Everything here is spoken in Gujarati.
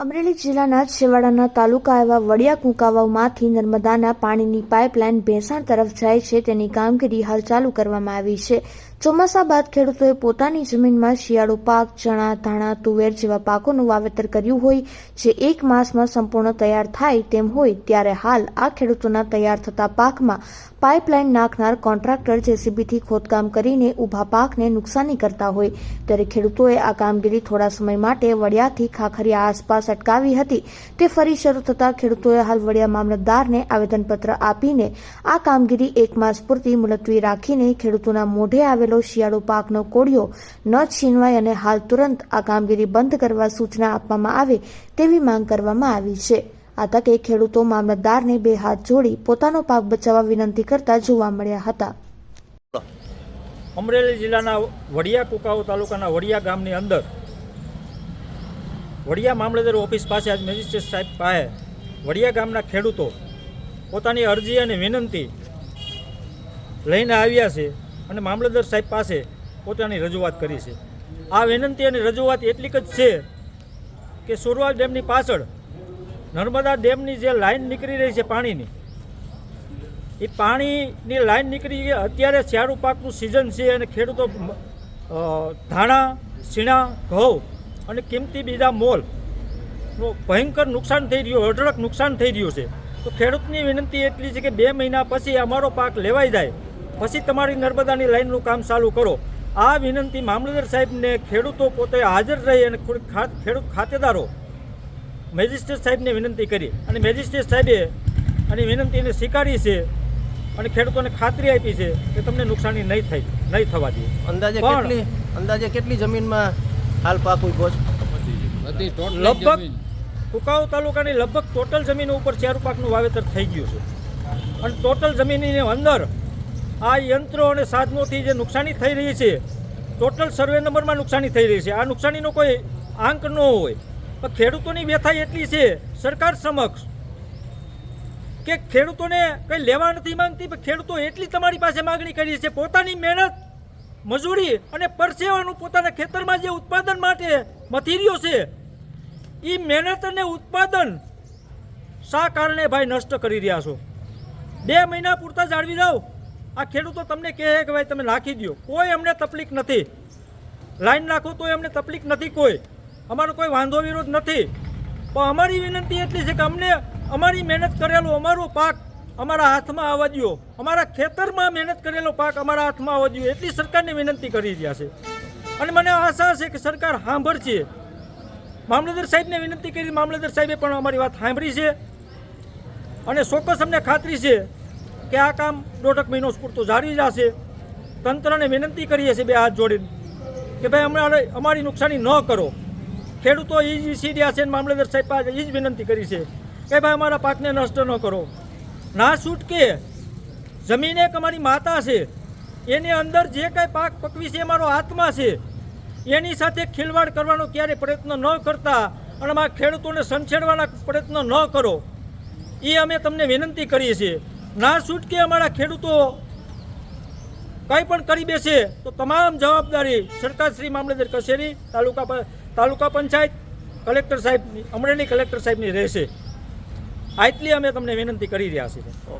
અમરેલી જિલ્લાના છેવાડાના તાલુકા એવા વડિયા કુંકાવાવમાંથી નર્મદાના પાણીની પાઇપલાઇન ભેંસાણ તરફ જાય છે. તેની કામગીરી હાલ ચાલુ કરવામાં આવી છે. ચોમાસા બાદ ખેડૂતોએ પોતાની જમીનમાં શિયાળુ પાક, ચણા, ધાણા, તુવેર જેવા પાકોનું વાવેતર કર્યું હોય, જે એક માસમાં સંપૂર્ણ તૈયાર થાય તેમ હોય, ત્યારે હાલ આ ખેડૂતોના તૈયાર થતા પાકમાં પાઇપલાઇન નાખનાર કોન્ટ્રાક્ટર જેસીબીથી ખોદકામ કરીને ઊભા પાકને નુકસાની કરતા હોય. ત્યારે ખેડૂતોએ આ કામગીરી થોડા સમય માટે વડિયાથી ખાખરિયા આસપાસ અટકાવી હતી. તે ફરી શરૂ થતાં ખેડૂતોએ હાલ વડિયા મામલતદારને આવેદનપત્ર આપીને આ કામગીરી એક માસ પૂરતી મુલતવી રાખીને ખેડૂતોના મોઢે આવેલો શિયાળુ પાકનો કોળિયો ન છીનવાય અને હાલ તુરંત આ કામગીરી બંધ કરવા સૂચના આપવામાં આવે તેવી માંગ કરવામાં આવી છે. આ તકે ખેડૂતો મામલતદારને બે હાથ જોડી પોતાનો પાક બચાવવા વિનંતી કરતા જોવા મળ્યા હતા. અમરેલી જિલ્લાના વડિયા કુકાઓ તાલુકાના વડિયા ગામની અંદર વડિયા મામલતદાર ઓફિસ પાસે આજ મેજિસ્ટ્રેટ સાહેબ પાસે વડિયા ગામના ખેડૂતો પોતાની અરજી અને વિનંતી લઈને આવ્યા છે. અને મામલતદાર સાહેબ પાસે પોતાની રજૂઆત કરી છે. આ વિનંતી અને રજૂઆત એટલી જ છે કે સુરવાલ ડેમની પાછળ નર્મદા ડેમની જે લાઈન નીકળી રહી છે પાણીની, એ પાણીની લાઈન નીકળી ગઈ અત્યારે શિયાળુ પાકનું સિઝન છે અને ખેડૂતો ધાણા, સીણા, ઘઉં અને કિંમતી બીજા મોલ ભયંકર નુકસાન થઈ રહ્યું, અઢળક નુકસાન થઈ રહ્યું છે. તો ખેડૂતની વિનંતી એટલી છે કે બે મહિના પછી અમારો પાક લેવાઈ જાય પછી તમારી નર્મદાની લાઈનનું કામ ચાલુ કરો. આ વિનંતી મામલતદાર સાહેબને ખેડૂતો પોતે હાજર રહી અને ખેડૂત ખાતેદારો. મેજિસ્ટ્રેટ સાહેબને વિનંતી કરી અને મેજિસ્ટ્રેટ સાહેબે અને વિનંતીને સ્વીકારી છે અને ખેડૂતોને ખાતરી આપી છે કે તમને નુકસાની નહીં થઈ નહીં થવા દે. અંદાજે કેટલી અંદાજે કેટલી જમીનમાં હાલ પાક ઊભો છે? લગભગ કુકાઓ તાલુકાની લગભગ ટોટલ જમીન ઉપર ચારુ પાકનું વાવેતર થઈ ગયું છે. અને ટોટલ જમીનની અંદર આ યંત્રો અને સાધનોથી જે નુકસાની થઈ રહી છે ટોટલ સર્વે નંબરમાં નુકસાની થઈ રહી છે. આ નુકસાનીનો કોઈ આંક ન હોય. ખેડૂતોની વ્યથા એટલી છે, સરકાર સમક્ષ, કે ખેડૂતોને કંઈ લેવા નથી માંગતી, પણ ખેડૂતો એટલી તમારી પાસે માગણી કરી છે. પોતાની મહેનત, મજૂરી અને પરસેવાનું પોતાના ખેતરમાં જે ઉત્પાદન માટે મથીરિયો છે એ મહેનત અને ઉત્પાદન શા કારણે ભાઈ નષ્ટ કરી રહ્યા છો? બે મહિના પૂરતા જાળવી જાઓ આ ખેડૂતો તમને કહે કે ભાઈ તમે નાખી દો કોઈ અમને તકલીફ નથી. લાઈન નાખો તો અમને તકલીફ નથી કોઈ. અમારો કોઈ વાંધો વિરોધ નથી. પણ અમારી વિનંતી એટલી છે કે અમને અમારી મહેનત કરેલો અમારો પાક અમારા હાથમાં આવવા દો અમારા ખેતરમાં મહેનત કરેલો પાક અમારા હાથમાં આવવા દો એટલી સરકારને વિનંતી કરી રહ્યા છે. અને મને આશા છે કે સરકાર સાંભળશે. મામલતદાર સાહેબને વિનંતી કરી. મામલતદાર સાહેબે પણ અમારી વાત સાંભળી છે. અને ચોક્કસ અમને ખાતરી છે કે આ કામ દોઢક મહિનો પૂરતું જારી જશે. તંત્રને વિનંતી કરીએ છીએ બે હાથ જોડીને કે ભાઈ અમારે અમારી નુકસાની ન કરો. ખેડૂતો એ જ સીડ્યા છે અને મામલતદાર સાહેબ પાસે એ જ વિનંતી કરી છે કે ભાઈ અમારા પાકને નષ્ટ ન કરો. ના છૂટકે જમીન એક અમારી માતા છે. એની અંદર જે કાંઈ પાક પકવી છે એ મારો આત્મા છે. એની સાથે ખિલવાડ કરવાનો ક્યારે પ્રયત્ન ન કરતા અને અમારા ખેડૂતોને સંછેડવાના પ્રયત્ન ન કરો. એ અમે તમને વિનંતી કરીએ છીએ. ના છૂટકે અમારા ખેડૂતો કંઈ પણ કરી બેસે તો તમામ જવાબદારી સરકાર શ્રી મામલતદાર કચેરી, તાલુકા તાલુકા પંચાયત, કલેક્ટર સાહેબની, અમરેલી કલેક્ટર સાહેબની રહેશે. આટલી અમે તમને વિનંતી કરી રહ્યા છીએ.